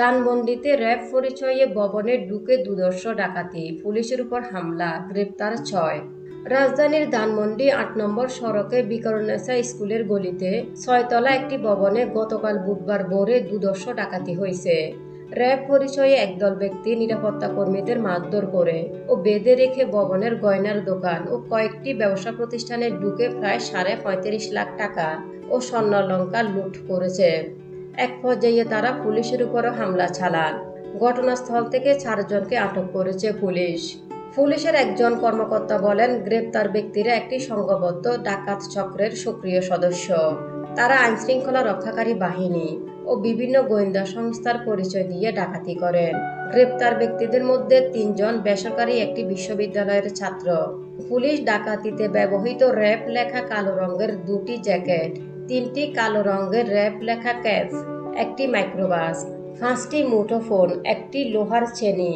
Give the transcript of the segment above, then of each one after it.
ধানমন্ডিতে র্যাব পরিচয়ে ভবনে ঢুকে দুদর্শ ডাকাতি, পুলিশের উপর হামলা, গ্রেপ্তার ছয়। রাজধানীর ধানমন্ডি আট নম্বর সড়কে বিকরণেসা স্কুলের গলিতে ছয়তলা একটি ভবনে গতকাল বুধবার ভোরে দুদর্শ ডাকাতি হয়েছে। র্যাব পরিচয়ে একদল ব্যক্তি নিরাপত্তা কর্মীদের মারধর করে ও বেঁধে রেখে ভবনের গয়নার দোকান ও কয়েকটি ব্যবসা প্রতিষ্ঠানে ঢুকে প্রায় সাড়ে পঁয়ত্রিশ লাখ টাকা ও স্বর্ণালঙ্কার লুট করেছে। এক পর্যায়ে তারা পুলিশের উপরও হামলা চালান। ঘটনাস্থল থেকে চারজনকে আটক করেছে পুলিশ। পুলিশের একজন কর্মকর্তা বলেন, গ্রেপ্তার ব্যক্তিরা একটি সংঘবদ্ধ ডাকাত চক্রের সক্রিয় সদস্য। তারা আইনশৃঙ্খলা রক্ষাকারী বাহিনী ও বিভিন্ন গোয়েন্দা সংস্থার পরিচয় দিয়ে ডাকাতি করেন। গ্রেপ্তার ব্যক্তিদের মধ্যে তিনজন বেসরকারি একটি বিশ্ববিদ্যালয়ের ছাত্র। পুলিশ ডাকাতিতে ব্যবহৃত র্যাপ লেখা কালো রঙের দুটি জ্যাকেট, তিনটি কালো রঙের র্যাপ লেখা ক্যাপ একটি মাইক্রোবাস, পাঁচটি মুঠোফোন, একটি লোহার চেনি,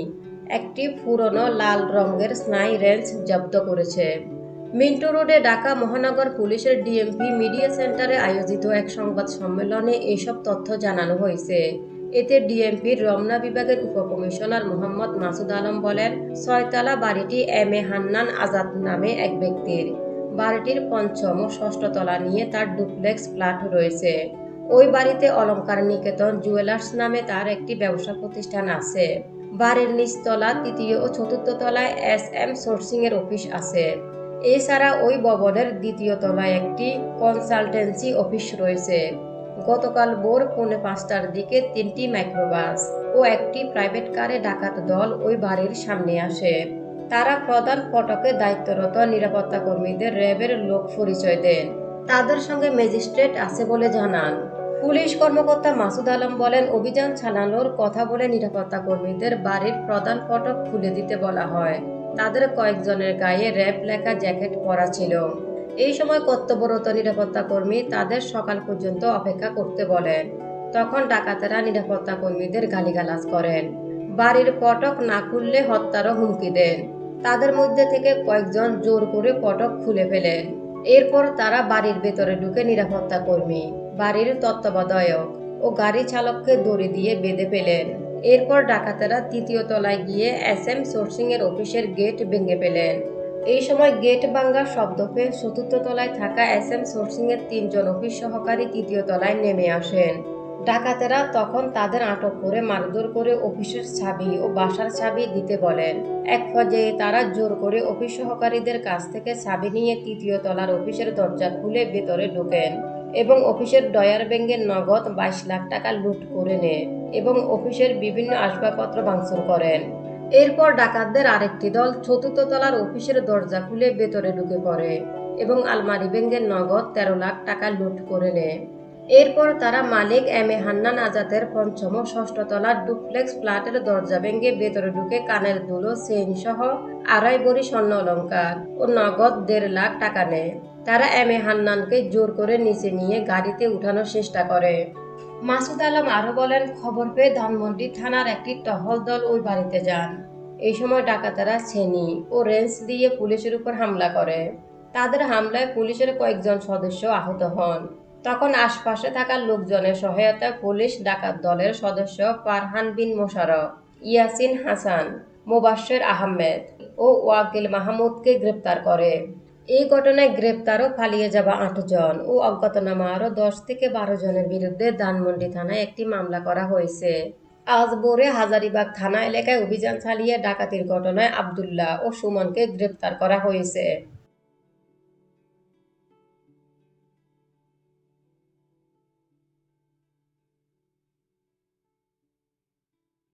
একটি পুরনো লাল রঙের স্নাই রেঞ্জ জব্দ করেছে। মিন্টো রোডে ঢাকা মহানগর পুলিশের ডিএমপি মিডিয়া সেন্টারে আয়োজিত এক সংবাদ সম্মেলনে এইসব তথ্য জানানো হয়েছে। এতে ডিএমপির রমনা বিভাগের উপকমিশনার মোহাম্মদ মাসুদ আলম বলেন, ছয়তলা বাড়িটি এম এ হান্নান আজাদ নামে এক ব্যক্তির। বাড়িটির পঞ্চম ও ষষ্ঠ তলা নিয়ে তার ডুপ্লেক্স ফ্ল্যাট রয়েছে। ওই বাড়িতে অলংকার নিকেতন জুয়েলার্স নামে তার একটি ব্যবসা প্রতিষ্ঠান আছে। বাড়ির নিচতলা, তৃতীয় ও চতুর্থ তলায় এস এম সোর্সিং এর অফিস আছে। এছাড়া ওই ভবনের দ্বিতীয় তলায় একটি কনসালটেন্সি অফিস রয়েছে। গতকাল ভোর পৌনে পাঁচটার দিকে তিনটি মাইক্রোবাস ও একটি প্রাইভেট কারে ডাকাত দল ওই বাড়ির সামনে আসে। তারা প্রধান ফটকে দায়িত্বরত নিরাপত্তা কর্মীদের র্যাবের লোক পরিচয় দেন। তাদের সঙ্গে ম্যাজিস্ট্রেট আছে বলে জানান। পুলিশ কর্মকর্তা মাসুদ আলম বলেন, অভিযান চালানোর কথা বলে নিরাপত্তা কর্মীদের বাড়ির প্রধান ফটক খুলে দিতে বলা হয়। তাদের কয়েকজনের গায়ে র্যাপ লেখা জ্যাকেট পরা ছিল। এই সময় কর্তব্যরত নিরাপত্তা কর্মী তাদের সকাল পর্যন্ত অপেক্ষা করতে বলেন তখন ডাকাতেরা নিরাপত্তা কর্মীদের গালিগালাজ করেন। বাড়ির ফটক না খুললে হত্যারও হুমকি দেন। তাদের মধ্যে থেকে কয়েকজন জোর করে ফটক খুলে ফেলেন। এরপর তারা বাড়ির ভেতরে ঢুকে নিরাপত্তা কর্মী বাড়ির তত্ত্বাবধায়ক ও গাড়ি চালককে দড়ি দিয়ে বেঁধে ফেলেন। এরপর ডাকাতেরা তৃতীয় তলায় গিয়ে এস এম সোর্সিং এর অফিসের গেট ভেঙে ফেলেন। এই সময় গেট ভাঙ্গার শব্দ পেয়ে চতুর্থ তলায় থাকা এস এম সোর্সিং এর তিনজন অফিস সহকারী তৃতীয় তলায় নেমে আসেন। ডাকাতেরা তখন তাদের আটক করে মারধর করে অফিসের চাবি ও বাসার চাবি দিতে বলেন। এক পর্যায়ে তারা জোর করে অফিস সহকারীদের কাছ থেকে চাবি নিয়ে তৃতীয় তলার অফিসের দরজা খুলে ভেতরে ঢোকেন। এবং অফিসের ডয়ার ব্যাঙ্গের নগদ বাইশ লাখ টাকা লুট করে নেয় এবং অফিসের বিভিন্ন আসবাবপত্র ভাঙচুর করেন। এরপর ডাকাতদের আরেকটি দল চতুর্থ তলার অফিসের দরজা খুলে ভেতরে ঢুকে পড়ে এবং আলমারি ব্যাঙ্গের নগদ তেরো লাখ টাকা লুট করে নেয়। এরপর তারা মালিক এম এ হান্নান আজাদের পঞ্চম ও ষষ্ঠ তলার ডুপ্লেক্স ফ্ল্যাটের দরজা ভেঙে ভেতরে ঢুকে কানের দুলো চেইন সহ আড়াই বড়ি স্বর্ণ অলঙ্কার ও নগদ দেড় লাখ টাকা নেয়। তারা এম এ হান্নানকে জোর করে নিচে নিয়ে গাড়িতে উঠানোর চেষ্টা করে। মাসুদ আলম আরও বলেন, খবর পেয়ে ধানমন্ডি থানার একটি টহল দল ওই বাড়িতে যান। এই সময় ডাকাতেরা ছেনি ও রেঞ্চ দিয়ে পুলিশের উপর হামলা করে। তাদের হামলায় পুলিশের কয়েকজন সদস্য আহত হন। তখন আশপাশে থাকা লোকজনের সহায়তায় পুলিশ ডাকাত দলের সদস্য ফারহান বিন মোশারফ ইয়াসিন হাসান মোবাশ্বের আহমেদ ও ওয়াকিল মাহমুদকে গ্রেপ্তার করে। এই ঘটনায় গ্রেপ্তারও পালিয়ে যাওয়া আটজন ও অজ্ঞাতনামা আরও দশ থেকে বারো জনের বিরুদ্ধে ধানমন্ডি থানায় একটি মামলা করা হয়েছে। আজ ভোরে হাজারিবাগ থানা এলাকায় অভিযান চালিয়ে ডাকাতির ঘটনায় আবদুল্লাহ ও সুমনকে গ্রেপ্তার করা হয়েছে।